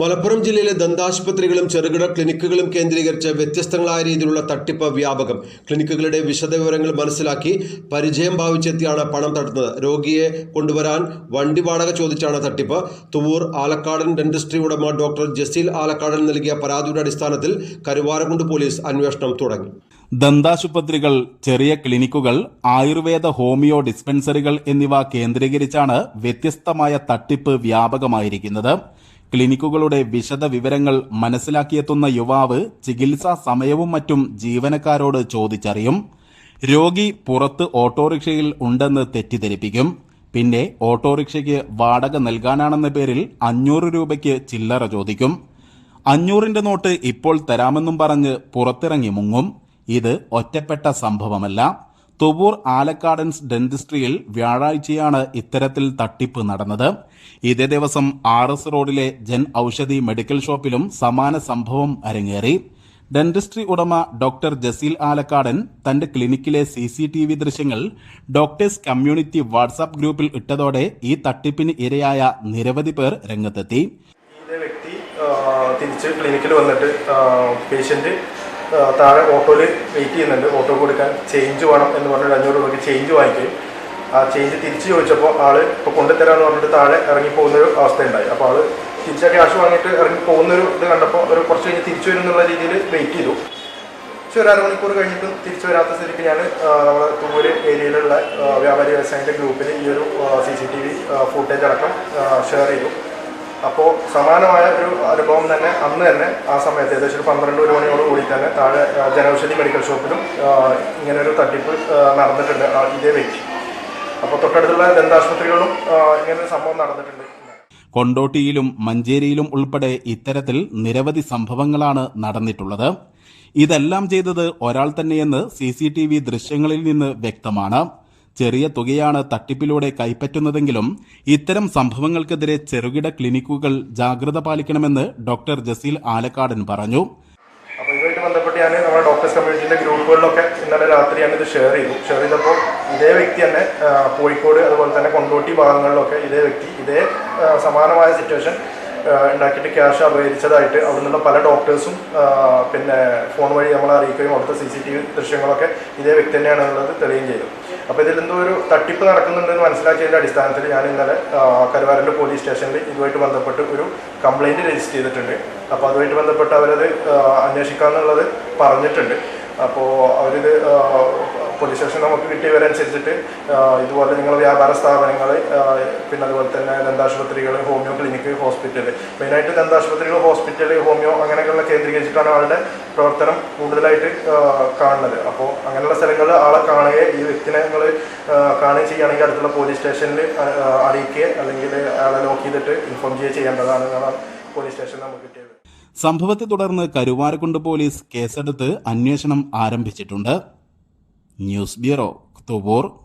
മലപ്പുറം ജില്ലയിലെ ദന്താശുപത്രികളും ചെറുകിട ക്ലിനിക്കുകളും കേന്ദ്രീകരിച്ച് വ്യത്യസ്തങ്ങളായ രീതിയിലുള്ള തട്ടിപ്പ് വ്യാപകം. ക്ലിനിക്കുകളുടെ വിശദവിവരങ്ങൾ മനസ്സിലാക്കി പരിചയം ഭാവിച്ചെത്തിയാണ് പണം തട്ടുന്നത്. രോഗിയെ കൊണ്ടുവരാൻ വണ്ടി വാടക ചോദിച്ചാണ് തട്ടിപ്പ്. തുവൂർ ആലക്കാടൻ ഡെന്റിസ്ട്രി ഉടമ ഡോക്ടർ ജസീൽ ആലക്കാടൻ നൽകിയ പരാതിയുടെ അടിസ്ഥാനത്തിൽ കരുവാരക്കുണ്ട് പോലീസ് അന്വേഷണം തുടങ്ങി. ദന്താശുപത്രികൾ ചെറിയ ക്ലിനിക്കുകൾ ആയുർവേദ ഹോമിയോ ഡിസ്പെൻസറികൾ എന്നിവ കേന്ദ്രീകരിച്ചാണ് വ്യത്യസ്തമായ തട്ടിപ്പ് വ്യാപകമായിരിക്കുന്നത്. ക്ലിനിക്കുകളുടെ വിശദ വിവരങ്ങൾ മനസ്സിലാക്കിയെത്തുന്ന യുവാവ് ചികിത്സാ സമയവും മറ്റും ജീവനക്കാരോട് ചോദിച്ചറിയും. രോഗി പുറത്ത് ഓട്ടോറിക്ഷയിൽ ഉണ്ടെന്ന് തെറ്റിദ്ധരിപ്പിക്കും. പിന്നെ ഓട്ടോറിക്ഷയ്ക്ക് വാടക നൽകാനാണെന്ന പേരിൽ അഞ്ഞൂറ് രൂപയ്ക്ക് ചില്ലറ ചോദിക്കും. അഞ്ഞൂറിന്റെ നോട്ട് ഇപ്പോൾ തരാമെന്നും പറഞ്ഞ് പുറത്തിറങ്ങി മുങ്ങും. ഇത് ഒറ്റപ്പെട്ട സംഭവമല്ല. തുവൂർ ആലക്കാടൻസ് ഡെന്റിസ്ട്രിയിൽ വ്യാഴാഴ്ചയാണ് ഇത്തരത്തിൽ തട്ടിപ്പ് നടന്നത്. ഇതേ ദിവസം ആർ എസ് റോഡിലെ ജൻ ഔഷധി മെഡിക്കൽ ഷോപ്പിലും സമാന സംഭവം അരങ്ങേറി. ഡെന്റിസ്ട്രി ഉടമ ഡോക്ടർ ജസീൽ ആലക്കാടൻ തന്റെ ക്ലിനിക്കിലെ സി സി ടി വി ദൃശ്യങ്ങൾ ഡോക്ടേഴ്സ് കമ്മ്യൂണിറ്റി വാട്സാപ്പ് ഗ്രൂപ്പിൽ ഇട്ടതോടെ ഈ തട്ടിപ്പിന് ഇരയായ നിരവധി പേർ രംഗത്തെത്തി. വ്യക്തി തിരിച്ച് ക്ലിനിക്കിൽ വന്നിട്ട് പേഷ്യന്റ് താഴെ ഓട്ടോയിൽ വെയിറ്റ് ചെയ്യുന്നുണ്ട്. ഓട്ടോ കൊടുക്കാൻ ചേഞ്ച് വേണം എന്ന് പറഞ്ഞിട്ട് അഞ്ഞൂറ് രൂപയ്ക്ക് ചേഞ്ച് വാങ്ങിക്കുകയും. ആ ചേഞ്ച് തിരിച്ച് ചോദിച്ചപ്പോൾ ആൾ ഇപ്പോൾ കൊണ്ടുതരാമെന്ന് പറഞ്ഞിട്ട് താഴെ ഇറങ്ങി പോകുന്നൊരു അവസ്ഥയുണ്ടായി. അപ്പോൾ ആൾ തിരിച്ച ക്യാഷ് വാങ്ങിയിട്ട് ഇറങ്ങി പോകുന്നൊരു ഇത് കണ്ടപ്പോൾ ഒരു കുറച്ച് കഴിഞ്ഞ് തിരിച്ചു വരും എന്നുള്ള രീതിയിൽ വെയിറ്റ് ചെയ്തു. പക്ഷെ ഒരു അരമണിക്കൂർ കഴിഞ്ഞിട്ടും തിരിച്ചു വരാത്ത സ്ഥിതിക്ക് ഞാൻ നമ്മുടെ തൂര് ഏരിയയിലുള്ള വ്യാപാരി വ്യവസായ ഗ്രൂപ്പിൽ ഈ ഒരു C C T V footage അടക്കം ഷെയർ ചെയ്തു. അപ്പോൾ സമാനമായ ഒരു അനുഭവം തന്നെ അന്ന് തന്നെ ആ സമയത്ത് ഏകദേശം ഒരു പന്ത്രണ്ട് ഒരു മണിയോട് കൂടി തന്നെ താഴെ ജനൌഷധി മെഡിക്കൽ ഷോപ്പിലും ഇങ്ങനൊരു തട്ടിപ്പ് നടന്നിട്ടുണ്ട് ഇതേ വ്യക്തി അപ്പോൾ തൊട്ടടുത്തുള്ള ദന്താശുപത്രികളിലും ഇങ്ങനൊരു സംഭവം നടന്നിട്ടുണ്ട്. കൊണ്ടോട്ടിയിലും മഞ്ചേരിയിലും ഉൾപ്പെടെ ഇത്തരത്തിൽ നിരവധി സംഭവങ്ങളാണ് നടന്നിട്ടുള്ളത്. ഇതെല്ലാം ചെയ്തത് ഒരാൾ തന്നെയെന്ന് സി സി ടി വി ദൃശ്യങ്ങളിൽ നിന്ന് വ്യക്തമാണ്. ചെറിയ തുകയാണ് തട്ടിപ്പിലൂടെ കൈപ്പറ്റുന്നതെങ്കിലും ഇത്തരം സംഭവങ്ങൾക്കെതിരെ ചെറുകിട ക്ലിനിക്കുകൾ ജാഗ്രത പാലിക്കണമെന്ന് ഡോക്ടർ ജസീൽ ആലക്കാടൻ പറഞ്ഞു. അപ്പോൾ ഇതുമായിട്ട് ബന്ധപ്പെട്ട് ഞാൻ നമ്മുടെ ഡോക്ടേഴ്സ് കമ്മ്യൂണിറ്റിന്റെ ഗ്രൂപ്പുകളിലൊക്കെ ഇന്നലെ രാത്രി ഞാനിത് ഷെയർ ചെയ്തു. ഷെയർ ചെയ്തപ്പോൾ ഇതേ വ്യക്തി തന്നെ കോഴിക്കോട് അതുപോലെ തന്നെ കൊണ്ടോട്ടി ഭാഗങ്ങളിലൊക്കെ ഇതേ വ്യക്തി ഇതേ സമാനമായ സിറ്റുവേഷൻ ഉണ്ടാക്കിയിട്ട് ക്യാഷ് അപഹരിച്ചതായിട്ട് അവിടെ നിന്നുള്ള പല ഡോക്ടേഴ്സും പിന്നെ ഫോൺ വഴി നമ്മളെ അറിയിക്കുകയും അവിടുത്തെ സി സി ടി വി ദൃശ്യങ്ങളൊക്കെ ഇതേ വ്യക്തി തന്നെയാണെന്നുള്ളത് തെളിയുകയും ചെയ്തു. അപ്പോൾ ഇതിൽ എന്തോ ഒരു തട്ടിപ്പ് നടക്കുന്നുണ്ടെന്ന് മനസ്സിലാക്കിയതിന്റെ അടിസ്ഥാനത്തിൽ ഞാൻ ഇന്നലെ കരുവാരന്റെ പോലീസ് സ്റ്റേഷനിൽ ഇതുമായിട്ട് ബന്ധപ്പെട്ട് ഒരു കംപ്ലയിന്റ് രജിസ്റ്റർ ചെയ്തിട്ടുണ്ട്. അപ്പോൾ അതുമായിട്ട് ബന്ധപ്പെട്ട് അവരത് അന്വേഷിക്കാമെന്നുള്ളത് പറഞ്ഞിട്ടുണ്ട്. അപ്പോൾ അവരിത് പോലീസ് സ്റ്റേഷൻ നമുക്ക് കിട്ടിയവരനുസരിച്ചിട്ട് ഇതുപോലെ നിങ്ങൾ വ്യാപാര സ്ഥാപനങ്ങൾ പിന്നെ അതുപോലെ തന്നെ ദന്താശുപത്രികൾ ഹോമിയോ ക്ലിനിക്ക് ഹോസ്പിറ്റൽ മെയിനായിട്ട് ദന്താശുപത്രികൾ ഹോസ്പിറ്റൽ ഹോമിയോ അങ്ങനെയൊക്കെയുള്ള കേന്ദ്രീകരിച്ചിട്ടാണ് ആളുടെ പ്രവർത്തനം കൂടുതലായിട്ട് കാണുന്നത്. അപ്പോൾ അങ്ങനെയുള്ള സ്ഥലങ്ങളിൽ ആളെ കാണുകയും ഈ വ്യക്തിനെ നിങ്ങൾ കാണുകയും ചെയ്യുകയാണെങ്കിൽ അടുത്തുള്ള പോലീസ് സ്റ്റേഷനിൽ അറിയിക്കുക അല്ലെങ്കിൽ അയാളെ ലോക്ക് ചെയ്തിട്ട് ഇൻഫോം ചെയ്യുക ചെയ്യേണ്ടതാണ് പോലീസ് സ്റ്റേഷനിൽ നമുക്ക് കിട്ടിയത്. സംഭവത്തെ തുടർന്ന് കരുവാരക്കുണ്ട് പോലീസ് കേസെടുത്ത് അന്വേഷണം ആരംഭിച്ചിട്ടുണ്ട്. News Bureau, кто вор,